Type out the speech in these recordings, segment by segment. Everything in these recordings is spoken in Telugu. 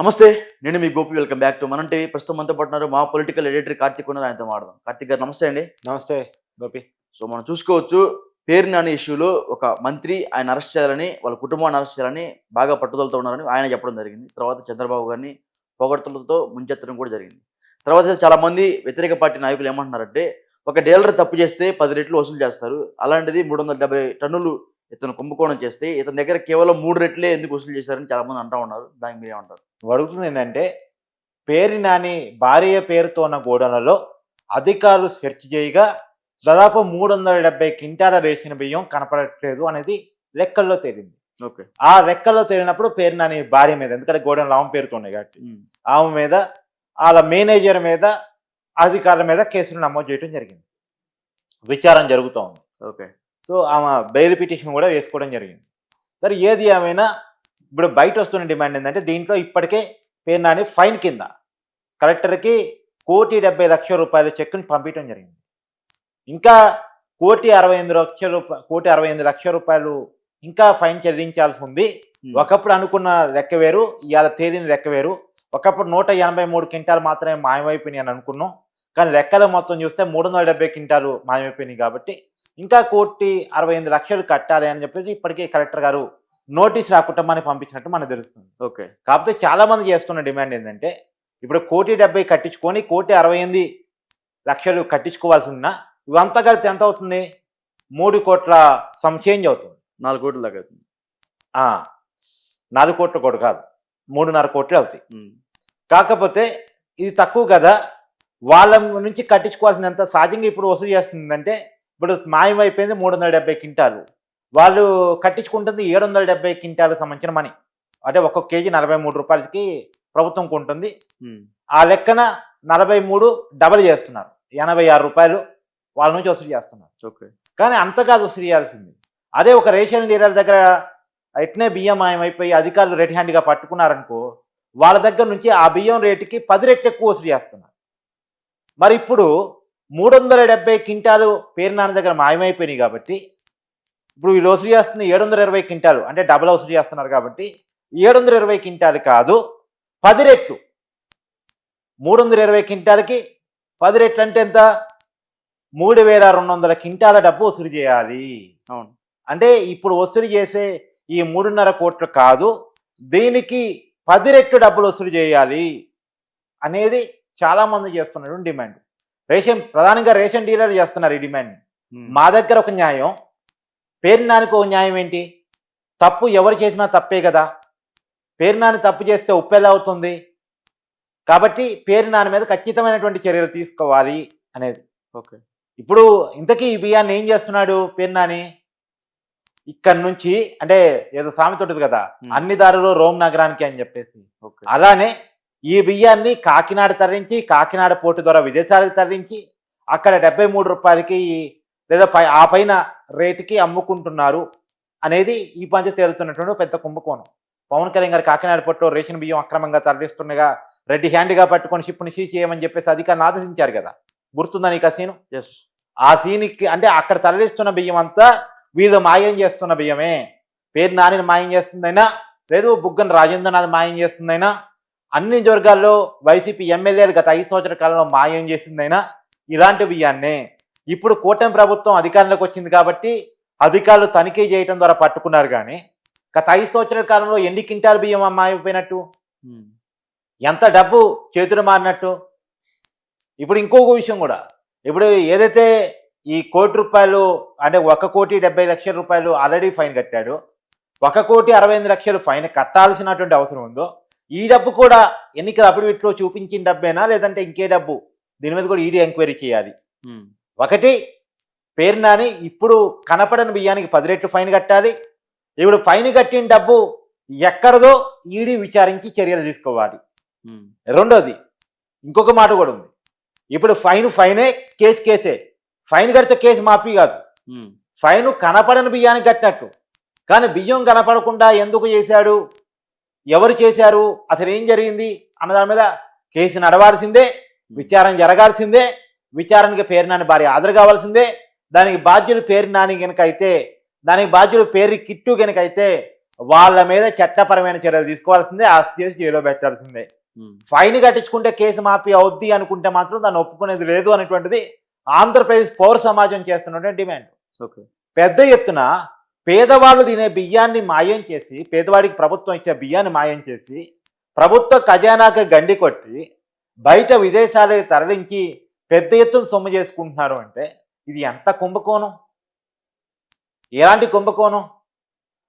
నమస్తే నేను మీ Gopi welcome back to Manam TV. ప్రస్తుతం మనతో పడుతున్నారు మా పొలిటికల్ ఎడిటర్ కార్తిక్ ఉన్నారు ఆయనతో మాడదాం కార్తిక్ గారు నమస్తే అండి. నమస్తే గోపి. సో మనం చూసుకోవచ్చు పేరు నాని ఇష్యూలో ఒక మంత్రి ఆయన అరెస్ట్ చేయాలని వాళ్ళ కుటుంబాన్ని అరెస్ట్ చేయాలని బాగా పట్టుదలతో ఉన్నారని ఆయన చెప్పడం జరిగింది. తర్వాత చంద్రబాబు గారిని పొగడ్తలతో ముంచెత్తడం కూడా జరిగింది. తర్వాత చాలా మంది వ్యతిరేక పార్టీ నాయకులు ఏమంటున్నారంటే ఒక డీలర్ తప్పు చేస్తే పది రెట్లు వసూలు చేస్తారు. అలాంటిది మూడు వందల డెబ్బై టన్నులు ఇతను కుంభకోణం చేస్తే ఇతని దగ్గర కేవలం మూడు రెట్లే ఎందుకు వసూలు చేశారని చాలా మంది అంటా ఉన్నారు. దానికి మీరు ఏమంటారు అడుగుతుంది ఏంటంటే పేరు నాని భార్య పేరుతో ఉన్న గోడౌన్లలో అధికారులు సెర్చ్ చేయగా దాదాపు మూడు వందల డెబ్బై క్వింటాల రేషన్ బియ్యం కనపడట్లేదు అనేది లెక్కల్లో తేలింది. ఓకే. ఆ లెక్కల్లో తేలినప్పుడు పేరు నాని భార్య మీద ఎందుకంటే గోడౌన్లు ఆమె పేరుతో ఉన్నాయి కాబట్టి ఆమె మీద వాళ్ళ మేనేజర్ మీద అధికారుల మీద కేసులు నమోదు చేయడం జరిగింది. విచారణ జరుగుతూ ఉంది ఓకే. సో ఆమె బెయిల్ పిటిషన్ కూడా వేసుకోవడం జరిగింది. సరే ఏది ఏమైనా ఇప్పుడు బయట వస్తున్న డిమాండ్ ఏంటంటే దీంట్లో ఇప్పటికే పేరు నాని ఫైన్ కింద కలెక్టర్కి కోటి డెబ్బై లక్షల రూపాయల చెక్కుని పంపించడం జరిగింది. ఇంకా కోటి అరవై ఎనిమిది లక్షల రూపాయలు కోటి అరవై ఎనిమిది లక్షల రూపాయలు ఇంకా ఫైన్ చెల్లించాల్సి ఉంది. ఒకప్పుడు అనుకున్న లెక్క వేరు ఇవాళ తేలిన లెక్క వేరు. ఒకప్పుడు నూట ఎనభై మూడు క్వింటాలు మాత్రమే మాయమైపోయినాయి అని అనుకున్నాం. కానీ లెక్కలు మొత్తం చూస్తే మూడు వందల డెబ్బై క్వింటాలు మాయమైపోయినాయి కాబట్టి ఇంకా కోటి అరవై ఎనిమిది లక్షలు కట్టాలి అని చెప్పేసి ఇప్పటికే కలెక్టర్ గారు నోటీసులు ఆ కుటుంబానికి పంపించినట్టు మనకు తెలుస్తుంది. ఓకే. కాకపోతే చాలా మంది చేస్తున్న డిమాండ్ ఏంటంటే ఇప్పుడు కోటి డెబ్బై కట్టించుకొని కోటి అరవై ఎనిమిది లక్షలు కట్టించుకోవాల్సి ఉన్నా ఇవంతా కలిపి ఎంత అవుతుంది? మూడు కోట్ల సమ్ చేంజ్ అవుతుంది. నాలుగు కోట్ల దాకా అవుతుంది. నాలుగు కోట్ల కోటి కాదు మూడున్నర కోట్లు అవుతాయి. కాకపోతే ఇది తక్కువ కదా వాళ్ళ నుంచి కట్టించుకోవాల్సినంత సహజంగా ఇప్పుడు వసూలు చేస్తుందంటే ఇప్పుడు మాయమైపోయింది మూడు వందల డెబ్బై క్వింటాలు. వాళ్ళు కట్టించుకుంటుంది ఏడు వందల డెబ్బై క్వింటాలకు సంబంధించిన మనీ అంటే ఒక్కొక్క కేజీ నలభై మూడు రూపాయలకి ప్రభుత్వం కొంటుంది. ఉమ్. ఆ లెక్కన నలభై మూడు డబల్ చేస్తున్నారు. ఎనభై ఆరు రూపాయలు వాళ్ళ నుంచి వసూలు చేస్తున్నారు. ఓకే. కానీ అంత కాదు వసూలు చేయాల్సింది. అదే ఒక రేషన్ డీలర్ దగ్గర ఎట్నే బియ్యం మాయమైపోయి అధికారులు రెడ్ హ్యాండ్గా పట్టుకున్నారనుకో వాళ్ళ దగ్గర నుంచి ఆ బియ్యం రేటుకి పది రెట్లు ఎక్కువ వసూలు చేస్తున్నారు. మరి ఇప్పుడు మూడు వందల డెబ్బై క్వింటాలు పేరు నాన్న దగ్గర మాయమైపోయినాయి కాబట్టి ఇప్పుడు వీళ్ళు వసూలు చేస్తుంది ఏడు వందల ఇరవై క్వింటాలు అంటే డబుల్ వసూలు చేస్తున్నారు కాబట్టి ఏడు వందల ఇరవై క్వింటాలు కాదు పది రెట్లు. మూడు వందల ఇరవై క్వింటాలకి పది రెట్లు అంటే ఎంత? మూడు వేల రెండు వందల క్వింటాల డబ్బు వసూలు చేయాలి. అవును. అంటే ఇప్పుడు వసూలు చేసే ఈ మూడున్నర కోట్లు కాదు దీనికి పది రెట్లు డబ్బులు వసూలు చేయాలి అనేది చాలా మంది చేస్తున్నారు డిమాండ్. రేషన్ ప్రధానంగా రేషన్ డీలర్ చేస్తున్నారు ఈ డిమాండ్. మా దగ్గర ఒక న్యాయం పేరు నానికి ఒక న్యాయం ఏంటి? తప్పు ఎవరు చేసినా తప్పే కదా. పేరు నాని తప్పు చేస్తే ఉప్పు ఎలా అవుతుంది? కాబట్టి పేరు నాని మీద ఖచ్చితమైనటువంటి చర్యలు తీసుకోవాలి అనేది. ఓకే. ఇప్పుడు ఇంతకీ ఈ బియ్యాన్ని ఏం చేస్తున్నాడు పేరు నాని ఇక్కడి నుంచి అంటే ఏదో సామెత ఉంటుంది కదా. అన్ని దారులు రోమ్ నగరానికి అని చెప్పేసి. ఓకే. అలానే ఈ బియ్యాన్ని కాకినాడ తరలించి కాకినాడ పోర్టు ద్వారా విదేశాలకు తరలించి అక్కడ డెబ్బై మూడు రూపాయలకి లేదా పై ఆ పైన రేటుకి అమ్ముకుంటున్నారు అనేది ఈ పంచ తేలుతున్నటువంటి పెద్ద కుంభకోణం. పవన్ కళ్యాణ్ గారు కాకినాడ పోర్టులో రేషన్ బియ్యం అక్రమంగా తరలిస్తుండగా రెడ్డి హ్యాండ్గా పట్టుకొని షిప్ని సీజ్ చేయమని చెప్పేసి అధికారులు ఆదేశించారు కదా. గుర్తుందా నీకు ఆ సీను? ఎస్ ఆ సీన్కి అంటే అక్కడ తరలిస్తున్న బియ్యం అంతా వీళ్ళు మాయం చేస్తున్న బియ్యమే. పేరు నానిని మాయం చేస్తుందైనా లేదు బుగ్గన రాజేంద్రనాథ్ మాయం చేస్తుందైనా అన్ని వర్గాల్లో వైసీపీ ఎమ్మెల్యేలు గత ఐదు సంవత్సరాల కాలంలో మాయం చేసిందైనా ఇలాంటి బియ్యాన్నే. ఇప్పుడు కూటమి ప్రభుత్వం అధికారంలోకి వచ్చింది కాబట్టి అధికారులు తనిఖీ చేయడం ద్వారా పట్టుకున్నారు కానీ గత ఐదు సంవత్సరాల కాలంలో ఎన్ని క్వింటాల బియ్యం మాయమైపోయినట్టు ఉమ్. ఎంత డబ్బు చేతులు మారినట్టు? ఇప్పుడు ఇంకొక విషయం కూడా. ఇప్పుడు ఏదైతే ఈ కోటి రూపాయలు అంటే ఒక కోటి డెబ్బై లక్షల రూపాయలు ఆల్రెడీ ఫైన్ కట్టాడు. ఒక కోటి అరవై లక్షలు ఫైన్ కట్టాల్సినటువంటి అవసరం ఉందో ఈ డబ్బు కూడా ఎన్నికల అఫిడవిట్లో చూపించిన డబ్బేనా? లేదంటే ఇంకే డబ్బు? దీని మీద కూడా ఈడీ ఎంక్వైరీ చేయాలి. ఒకటి పేరు నాని ఇప్పుడు కనపడని బియ్యానికి పది రెట్లు ఫైన్ కట్టాలి. ఇప్పుడు ఫైన్ కట్టిన డబ్బు ఎక్కడదో ఈడీ విచారించి చర్యలు తీసుకోవాలి. రెండోది ఇంకొక మాట కూడా ఉంది. ఇప్పుడు ఫైన్ ఫైనే కేసు కేసే. ఫైన్ కడితే కేసు మాఫీ కాదు. ఫైన్ కనపడని బియ్యానికి కట్టినట్టు. కానీ బియ్యం కనపడకుండా ఎందుకు చేశాడు? ఎవరు చేశారు? అసలు ఏం జరిగింది? అన్న దాని మీద కేసు నడవాల్సిందే విచారణ జరగాల్సిందే విచారణకి పేరు నాని భార్య హాజరు కావాల్సిందే. దానికి బాధ్యులు పేరు నాని గనక అయితే దానికి బాధ్యులు పేరు కిట్టు గనక అయితే వాళ్ళ మీద చట్టపరమైన చర్యలు తీసుకోవాల్సిందే ఆస్తి చేసి జైల్లో పెట్టాల్సిందే. ఫైన్ కట్టించుకుంటే కేసు మాఫీ అవుద్ది అనుకుంటే మాత్రం దాన్ని ఒప్పుకునేది లేదు అనేటువంటిది ఆంధ్రప్రదేశ్ పౌర సమాజం చేస్తున్నటువంటి డిమాండ్. ఓకే. పెద్ద ఎత్తున పేదవాళ్ళు తినే బియ్యాన్ని మాయం చేసి పేదవాడికి ప్రభుత్వం ఇచ్చే బియ్యాన్ని మాయం చేసి ప్రభుత్వ ఖజానాకి గండి కొట్టి బయట విదేశాలకు తరలించి పెద్ద ఎత్తున సొమ్ము చేసుకుంటున్నారు అంటే ఇది ఎంత కుంభకోణం? ఎలాంటి కుంభకోణం?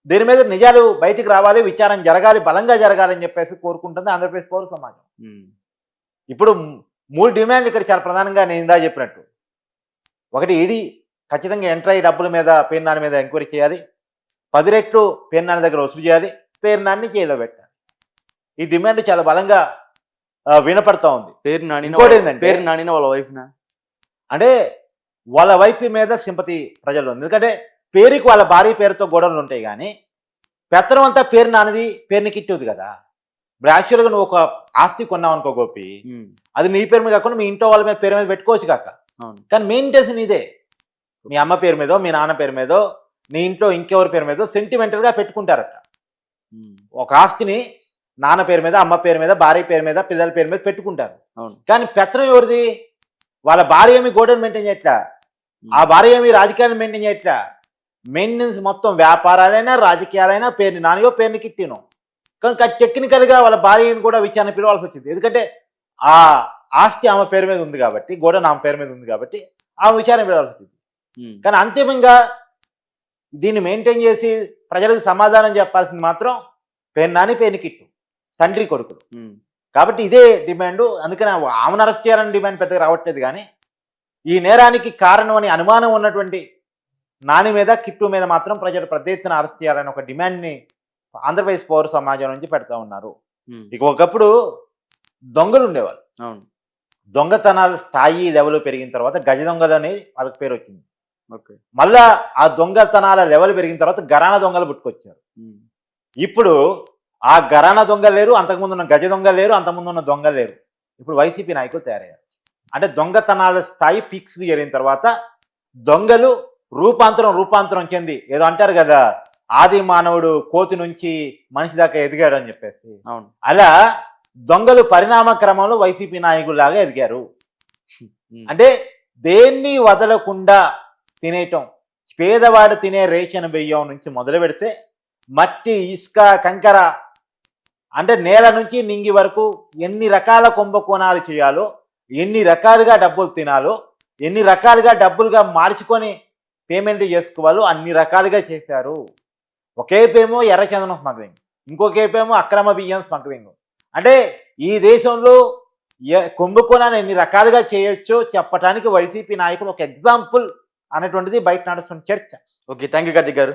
దీని మీద నిజాలు బయటికి రావాలి విచారం జరగాలి బలంగా జరగాలని చెప్పేసి కోరుకుంటుంది ఆంధ్రప్రదేశ్ పౌర సమాజం. ఇప్పుడు మూడు డిమాండ్లు ఇక్కడ చాలా ప్రధానంగా నేను ఇందా చెప్పినట్టు. ఒకటి ఈడీ ఖచ్చితంగా ఎంటర్ అయ్యి డబ్బుల మీద పేరునాని మీద ఎంక్వైరీ చేయాలి. పది రెట్లు పేరునాని దగ్గర వసూలు చేయాలి. పేరునాన్ని జైల్లో పెట్టాలి. ఈ డిమాండ్ చాలా బలంగా వినపడతా ఉంది. పేరు నాని పేరు నానిన వాళ్ళ వైఫ్ నా? అంటే వాళ్ళ వైపు మీద సింపతి ప్రజలు ఉంది. ఎందుకంటే పేరుకి వాళ్ళ భార్య పేరుతో గొడవలు ఉంటాయి కానీ పెత్తనం అంతా పేరు నానిది పేరుని కిట్టుది కదా. ఇప్పుడు యాక్చువల్గా నువ్వు ఒక ఆస్తి కొన్నావు అనుకో గోపి అది నీ పేరు మీద కాకుండా మీ ఇంట్లో వాళ్ళ మీద పేరు మీద పెట్టుకోవచ్చు కాక. కానీ మెయింటెన్స్ నీదే. మీ అమ్మ పేరు మీదో మీ నాన్న పేరు మీదో నీ ఇంట్లో ఇంకెవరి పేరు మీదో sentimental గా పెట్టుకుంటారట. ఒక ఆస్తిని నాన్న పేరు మీద అమ్మ పేరు మీద భార్య పేరు మీద పిల్లల పేరు మీద పెట్టుకుంటారు. అవును. కానీ పెత్తనం ఎవరిది? వాళ్ళ భార్య ఏమి గోడను మెయింటైన్ చేయట్లా? ఆ భార్య ఏమి రాజకీయాలను మెయింటైన్ చేయట్లా? మెయింటెనెన్స్ మొత్తం వ్యాపారాలైనా రాజకీయాలైనా పేరుని నానియో పేరుని కిట్టినో. కనుక టెక్నికల్గా వాళ్ళ భార్యను కూడా విచారణ పిలవాల్సి వచ్చింది. ఎందుకంటే ఆ ఆస్తి ఆమె పేరు మీద ఉంది కాబట్టి గోడ ఆమె పేరు మీద ఉంది కాబట్టి ఆమె విచారణ పిలవాల్సి వచ్చింది. కానీ అంతిమంగా దీన్ని మెయింటైన్ చేసి ప్రజలకు సమాధానం చెప్పాల్సింది మాత్రం పేరు నాని తండ్రి కొడుకులు. ఉమ్, కాబట్టి ఇదే డిమాండ్. అందుకని ఆమెను అరెస్ట్ చేయాలని డిమాండ్ పెద్దగా రావట్లేదు కానీ ఈ నేరానికి కారణం అని అనుమానం ఉన్నటువంటి నాని మీద కిట్టు మీద మాత్రం ప్రజలు పెద్ద ఎత్తున అరెస్ట్ చేయాలని ఒక డిమాండ్ని ఆంధ్రప్రదేశ్ పౌర సమాజం నుంచి పెడతా ఉన్నారు. ఉమ్, ఇక ఒకప్పుడు దొంగలు ఉండేవాళ్ళు. దొంగతనాల స్థాయి లెవెల్ పెరిగిన తర్వాత గజ దొంగలు అనేది వాళ్ళకి పేరు వచ్చింది. మళ్ళా ఆ దొంగతనాల లెవెల్ పెరిగిన తర్వాత గరాన దొంగలు పుట్టుకొచ్చారు. ఇప్పుడు ఆ గరాన దొంగలు లేరు అంతకుముందు ఉన్న గజ దొంగలు లేరు అంతకుముందు ఉన్న దొంగలు లేరు. ఇప్పుడు వైసీపీ నాయకులు తయారయ్యారు. అంటే దొంగతనాల స్థాయి పీక్స్కి చేరిన తర్వాత దొంగలు రూపాంతరం రూపాంతరం చెంది ఏదో అంటారు కదా ఆది మానవుడు కోతి నుంచి మనిషి దాకా ఎదిగాడు అని చెప్పేసి. అవును. అలా దొంగలు పరిణామ క్రమంలో వైసీపీ నాయకుల్లాగా ఎదిగారు. అంటే దేన్ని వదలకుండా తినేయటం. పేదవాడు తినే రేషన్ బియ్యం నుంచి మొదలు పెడితే మట్టి ఇసుక కంకర అంటే నేల నుంచి నింగి వరకు ఎన్ని రకాల కుంభకోణాలు చేయాలో ఎన్ని రకాలుగా డబ్బులు తినాలో ఎన్ని రకాలుగా డబ్బులుగా మార్చుకొని పేమెంట్ చేసుకోవాలో అన్ని రకాలుగా చేశారు. ఒకేపేమో ఎర్రచందనం స్మగ్లింగ్ ఇంకొకేపేమో అక్రమ బియ్యం స్మగ్లింగ్. అంటే ఈ దేశంలో కుంభకోణాన్ని ఎన్ని రకాలుగా చేయొచ్చో చెప్పడానికి వైసీపీ నాయకులు ఒక ఎగ్జాంపుల్ అనేటువంటిది బయట నడుస్తున్న చర్చ. ఓకే థ్యాంక్ యూ కార్తిక్ గారు.